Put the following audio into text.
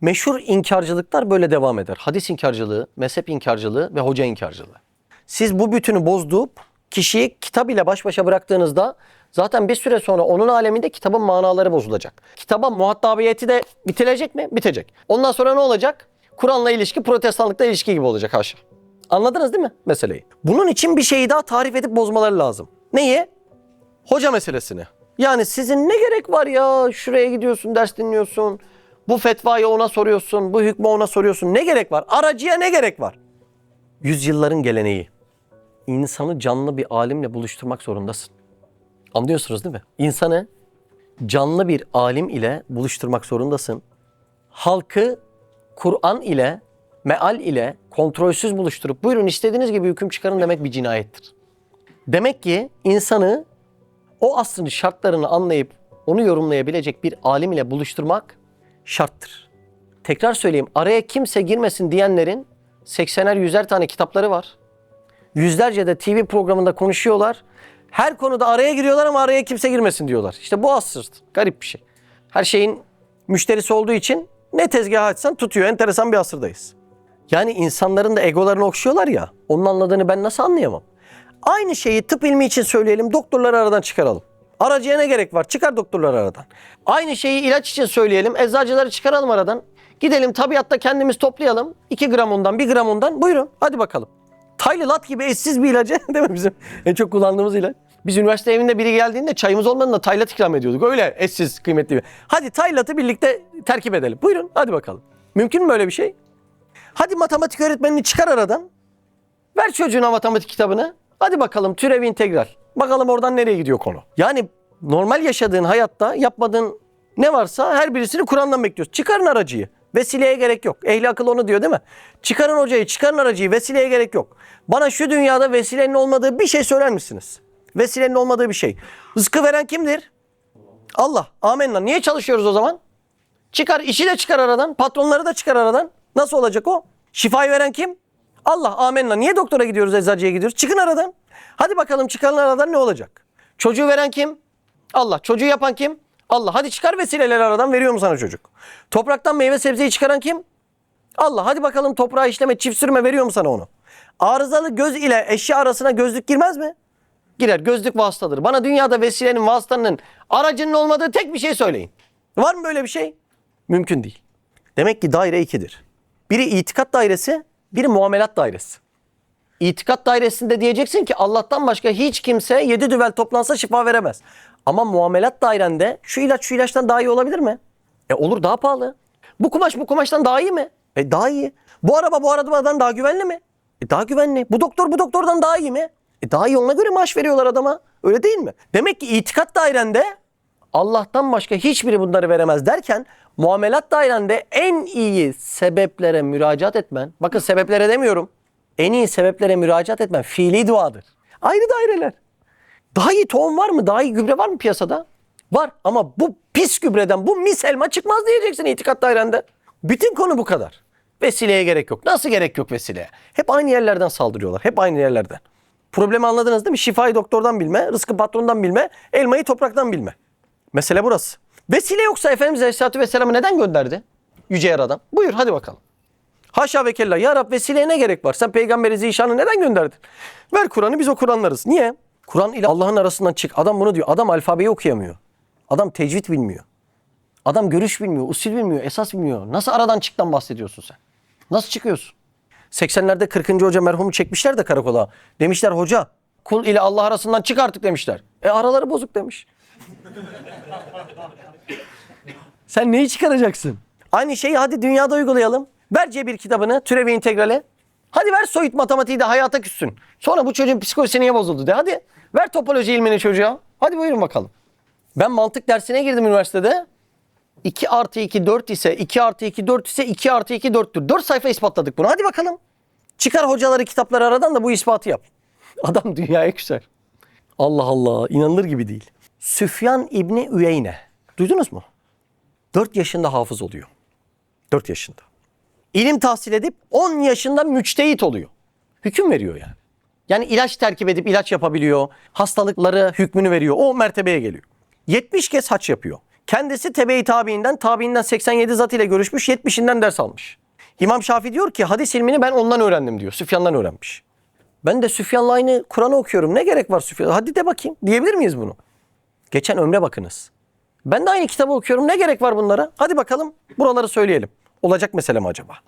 Meşhur inkarcılıklar böyle devam eder. Hadis inkarcılığı, mezhep inkarcılığı ve hoca inkarcılığı. Siz bu bütünü bozdurup kişiyi kitap ile baş başa bıraktığınızda zaten bir süre sonra onun aleminde kitabın manaları bozulacak. Kitaba muhatabiyeti de bitirecek mi? Bitecek. Ondan sonra ne olacak? Kur'an'la ilişki protestanlıkla ilişki gibi olacak haşa. Anladınız değil mi meseleyi? Bunun için bir şeyi daha tarif edip bozmaları lazım. Neyi? Hoca meselesini. Yani sizin ne gerek var ya şuraya gidiyorsun ders dinliyorsun. Bu fetvayı ona soruyorsun, bu hükmü ona soruyorsun. Ne gerek var? Aracıya ne gerek var? Yüzyılların geleneği. İnsanı canlı bir alimle buluşturmak zorundasın. Anlıyorsunuz değil mi? İnsanı canlı bir alim ile buluşturmak zorundasın. Halkı Kur'an ile, meal ile kontrolsüz buluşturup buyurun istediğiniz gibi hüküm çıkarın demek bir cinayettir. Demek ki insanı o aslın şartlarını anlayıp onu yorumlayabilecek bir alim ile buluşturmak şarttır. Tekrar söyleyeyim araya kimse girmesin diyenlerin 80'er 100'er tane kitapları var. Yüzlerce de TV programında konuşuyorlar. Her konuda araya giriyorlar ama araya kimse girmesin diyorlar. İşte bu asır. Garip bir şey. Her şeyin müşterisi olduğu için ne tezgah açsan tutuyor. Enteresan bir asırdayız. Yani insanların da egolarını okşuyorlar ya. Onun anladığını ben nasıl anlayamam? Aynı şeyi tıp ilmi için söyleyelim. Doktorları aradan çıkaralım. Aracıya ne gerek var? Çıkar doktorları aradan. Aynı şeyi ilaç için söyleyelim. Eczacıları çıkaralım aradan. Gidelim tabiatta kendimiz toplayalım. 2 gram ondan, 1 gram ondan. Buyurun hadi bakalım. Taylı lat gibi eşsiz bir ilacı değil mi bizim en çok kullandığımız ilaç. Biz üniversite evinde biri geldiğinde çayımız olmadığında taylat ikram ediyorduk. Öyle eşsiz kıymetli bir. Hadi taylatı birlikte terkip edelim. Buyurun hadi bakalım. Mümkün mü böyle bir şey? Hadi matematik öğretmenini çıkar aradan. Ver çocuğuna matematik kitabını. Hadi bakalım türev integral. Bakalım oradan nereye gidiyor konu. Yani normal yaşadığın hayatta yapmadığın ne varsa her birisini Kur'an'dan bekliyoruz. Çıkarın aracıyı. Vesileye gerek yok. Ehli akıl onu diyor değil mi? Çıkarın hocayı, çıkarın aracıyı. Vesileye gerek yok. Bana şu dünyada vesilenin olmadığı bir şey söyler misiniz? Vesilenin olmadığı bir şey. Rızkı veren kimdir? Allah. Amenna. Niye çalışıyoruz o zaman? Çıkar, işi de çıkar aradan. Patronları da çıkar aradan. Nasıl olacak o? Şifayı veren kim? Allah. Amenna. Niye doktora gidiyoruz, eczacıya gidiyoruz? Çıkın aradan. Hadi bakalım çıkarın aradan ne olacak? Çocuğu veren kim? Allah. Çocuğu yapan kim? Allah. Hadi çıkar vesileleri aradan veriyorum sana çocuk. Topraktan meyve sebzeyi çıkaran kim? Allah. Hadi bakalım toprağı işleme, çift sürme veriyorum sana onu. Arızalı göz ile eşya arasına gözlük girmez mi? Girer. Gözlük vasıtadır. Bana dünyada vesilenin, vasıtanın, aracının olmadığı tek bir şey söyleyin. Var mı böyle bir şey? Mümkün değil. Demek ki daire ikidir. Biri itikat dairesi, biri muamelat dairesi. İtikat dairesinde diyeceksin ki Allah'tan başka hiç kimse yedi düvel toplansa şifa veremez. Ama muamelat dairende şu ilaç şu ilaçtan daha iyi olabilir mi? E olur daha pahalı. Bu kumaş bu kumaştan daha iyi mi? E daha iyi. Bu araba bu arabadan daha güvenli mi? E daha güvenli. Bu doktor bu doktordan daha iyi mi? E daha iyi ona göre maaş veriyorlar adama. Öyle değil mi? Demek ki itikat dairende Allah'tan başka hiçbiri bunları veremez derken muamelat dairende en iyi sebeplere müracaat etmen. Bakın sebeplere demiyorum. En iyi sebeplere müracaat etmen fiili duadır. Ayrı daireler. Daha iyi tohum var mı? Daha iyi gübre var mı piyasada? Var ama bu pis gübreden bu mis elma çıkmaz diyeceksin itikat dairende. Bütün konu bu kadar. Vesileye gerek yok. Nasıl gerek yok vesileye? Hep aynı yerlerden saldırıyorlar. Hep aynı yerlerden. Problemi anladınız değil mi? Şifayı doktordan bilme, rızkı patrondan bilme, elmayı topraktan bilme. Mesele burası. Vesile yoksa Efendimiz Aleyhisselatü Vesselam'ı neden gönderdi? Yüce Yaradan. Buyur hadi bakalım. Haşa ve kella. Ya Rab vesileye ne gerek var? Sen peygamberi zişanı neden gönderdin? Ver Kur'an'ı biz o Kur'anlarız. Niye? Kur'an ile Allah'ın arasından çık. Adam bunu diyor. Adam alfabeyi okuyamıyor. Adam tecvid bilmiyor. Adam görüş bilmiyor, usul bilmiyor, esas bilmiyor. Nasıl aradan çıktan bahsediyorsun sen? Nasıl çıkıyorsun? 80'lerde 40. hoca merhumu çekmişler de karakola. Demişler hoca kul ile Allah arasından çık artık demişler. E araları bozuk demiş. Sen neyi çıkaracaksın? Aynı şeyi hadi dünyada uygulayalım. Ver cebir kitabını, türevi integrale. Hadi ver soyut matematiği de hayata küssün. Sonra bu çocuğun psikolojisi niye bozuldu de hadi. Ver topoloji ilmini çocuğa. Hadi buyurun bakalım. Ben mantık dersine girdim üniversitede. 2 artı 2 4 ise 2 artı 2 4 ise 2 artı 2 4'tür. 4 sayfa ispatladık bunu. Hadi bakalım. Çıkar hocaları kitapları aradan da bu ispatı yap. Adam dünyaya küser. Allah Allah inanılır gibi değil. Süfyan İbni Üyeyne. Duydunuz mu? 4 yaşında hafız oluyor. 4 yaşında. İlim tahsil edip 10 yaşında müçtehit oluyor. Hüküm veriyor yani. Yani ilaç terkip edip ilaç yapabiliyor. Hastalıkları hükmünü veriyor. O mertebeye geliyor. 70 kez haç yapıyor. Kendisi tebe-i tabiinden, tabiinden 87 zat ile görüşmüş, 70'inden ders almış. İmam Şafii diyor ki hadis ilmini ben ondan öğrendim diyor. Süfyan'dan öğrenmiş. Ben de Süfyan'la aynı Kur'an'ı okuyorum. Ne gerek var Süfyan? Hadi de bakayım. Diyebilir miyiz bunu? Geçen ömre bakınız. Ben de aynı kitabı okuyorum. Ne gerek var bunlara? Hadi bakalım buraları söyleyelim. Olacak mesele mi acaba?